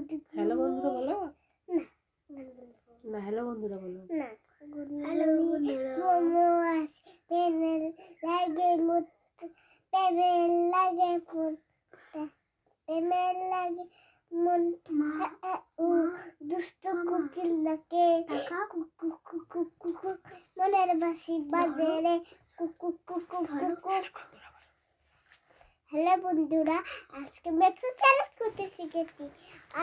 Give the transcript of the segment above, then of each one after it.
Hello বন্ধুরা বলো। না। হ্যালো বন্ধুরা বলো। না। হ্যালো মোমো আছে পেমেল লাগে মুত লাগে ফুল পেমেল লাগে মন ও দুষ্ট কুকিল লাগে কুকু কুকু কুকু মনের বাসি বাজে রে কুকু কুকু কুকু হ্যালো বন্ধুরা আজকে মেট্রো চ্যালেঞ্জ করতে শিখেছি।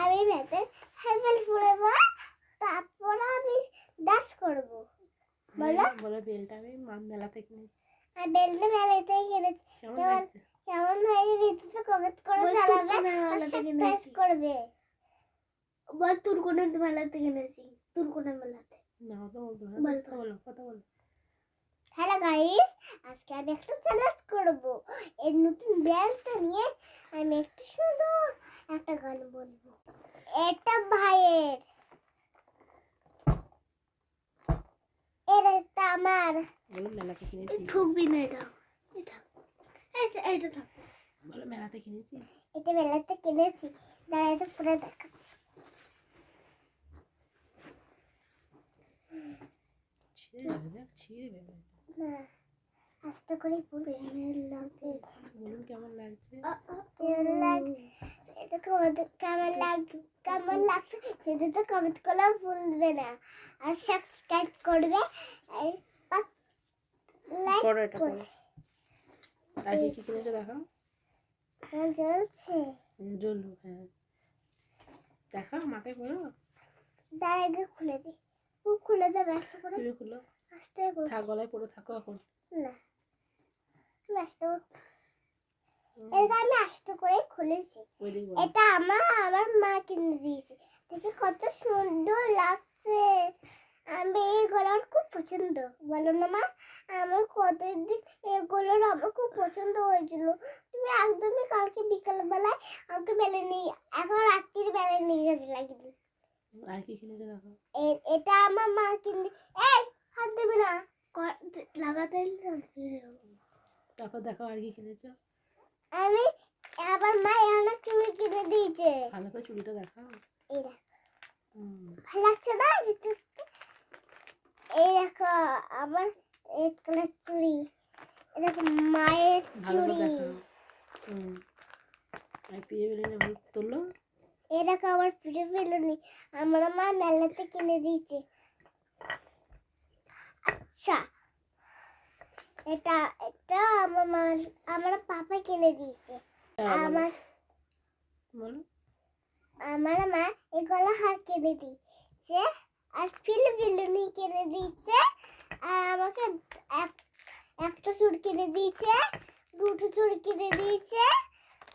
আমি ম্যাথের হ্যান্ডেল পড়ব তারপর আমি ডান্স করব। বলো? হ্যাঁ, বলো বেলটা আমি মাম মেলা থেকে নিয়েছি। আর বেলটা মেলাতেই কিনেছি। কেমন কেমন? হয়েছে ভিডিওতে কমেন্ট করে জানাবে আর মেলা থেকে সাবস্ক্রাইব কিনেছি। করবে। বল তুরকুনে মেলাতে কিনেছি তুরকুনে মেলাতে। না তো বল, কথা বলো কথা বলো। হ্যালো গাইস আজকে আমি একটা চ্যালেঞ্জ করব। এই নতুন ব্যান্ডটা নিয়ে আমি একটু সুন্দর একটা গান বলব। এটা ভাইয়ের। এটা আমার। বলো মেলাতে কিনেছি। ঠুকবি না এটা। এটা এটা এটা থাক। বলো মেলাতে কিনেছি। এটা বেলাতে কিনেছি। দাঁড়া এটা পুরো দেখাচ্ছি। ছিঁড়ে যাবে দেখ ছিঁড়ে যাবে। না আস্তে করে বলছি লাগেছে কেমন লাগছে? কেমন কেমন কেমন লাগছে? ভিডিওতে কমেন্ট করলে ভুলবে না। আর সাবস্ক্রাইব করবে আর লাইক করবে। আর কি কি কিনেছো দেখাও। হ্যাঁ, হ্যাঁ। দেখাও মাথায় করো। দাঁড়া আগে খুলে দিই খুলে দে ব্যস্ত করে। খুলে। থাক গলায় পড়ে থাকো এখন। না ব্যস্ত করে। হুম, এটা আমি আস্তে করে খুলেছি। ওই দিক বলো এটা আমার আমার মা কিনে দিয়েছে। দেখে কত সুন্দর লাগছে। আমি এগুলোর খুব পছন্দ। বলো না মা আমার কতদিন এগুলোর আমার খুব পছন্দ হয়েছিল। তুমি একদমই কালকে বিকাল বেলায় আমাকে বেলে নিয়ে এখন রাত্রির বেলায় নিয়ে গেছে লাগিয়ে আর কি কিনেছো এটা আমার মা কিনে এই হাত দেবে না। লাগাতে তারপর দেখাও আর কি কিনেছো। আমি আমার মা এখানে চুড়ি কিনে দিয়েছে। ভালো করে চুড়িটা দেখাও। এই দেখো। ভালো লাগছে না? এই দেখো আমার কালার চুড়ি। এই দেখো মায়ের চুড়ি। আর তুললো? এই দেখো আমার প্রিয় বেলুনি আমার মা মেলাতে কিনে দিয়েছে। আচ্ছা এটা এটা আমার মা আমার পাপা কিনে দিয়েছে। আমার আমার মা এই গলা হার কিনে দিয়েছে আর ফিল বেলুনি কিনে দিয়েছে আর আমাকে এক একটা চুর কিনে দিয়েছে দুটো চুর কিনে দিয়েছে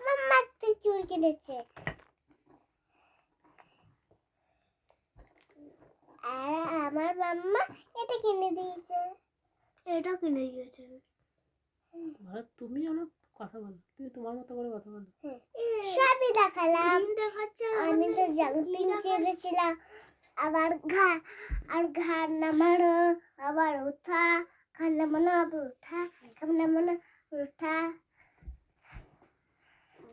মাম্মা একটা চুর কিনেছে। আর আমার মাম্মা এটা কিনে দিয়েছে। এটা কিনে দিয়েছে। বলো তুমি অনেক কথা বলো তুমি তোমার মতো করে কথা বলো। সবই দেখালাম। আমি তো জাম্পিং চেপেছিলাম। আবার ঘা আর ঘাড় নামানো আবার উঠা ঘাড় নামানো আবার উঠা ঘাড় নামানো উঠা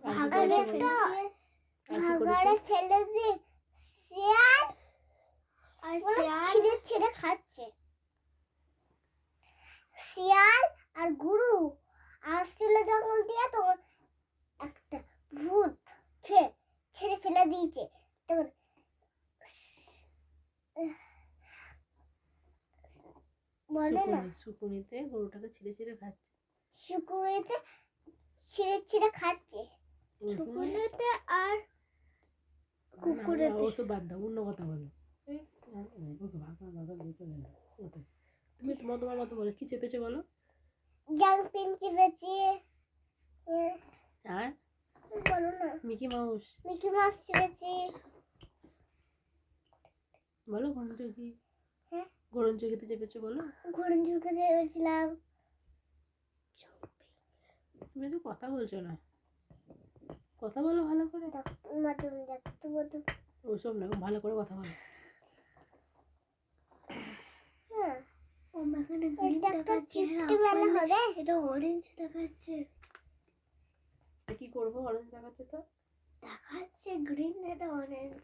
ভাগাড়ে ফেলে দিয়ে শিয়াল ছিঁড়ে খাচ্ছে। শিয়াল আর গুরু আসছিল জঙ্গল দিয়ে তখন একটা ভূত খেয়ে ছেড়ে ফেলে দিয়েছে। তখন বলো না। শুকুনিতে গরুটাকে ছিঁড়ে ছিঁড়ে খাচ্ছে। ছিঁড়ে ছিঁড়ে খাচ্ছে। শুকুনেতে আর কুকুরে কুকুরেতে। ওসব বাদ দাও অন্য কথা বলো। তুমি তোমার তোমার মতো বলো কি চেপেছো বলো জাম্পিং চেপেছি আর বলো না। মিকি মাউস মিকি মাছ চেপেছি বলো গরম চৌকি হ্যাঁ? গরম চৌকিতে চেপেছো বলো ঘুরন ঝুঁকে চেপেছিলাম তুমি তো কথা বলছো না কথা বলো ভালো করে ওসব না ভালো করে কথা বলো হ্যাঁ ও এখানে গ্রিন দেখাচ্ছে হ্যাঁ, এটা অরেঞ্জ দেখাচ্ছে। তো কি করব অরেঞ্জ দেখাচ্ছে তো? দেখাচ্ছে গ্রিন এটা অরেঞ্জ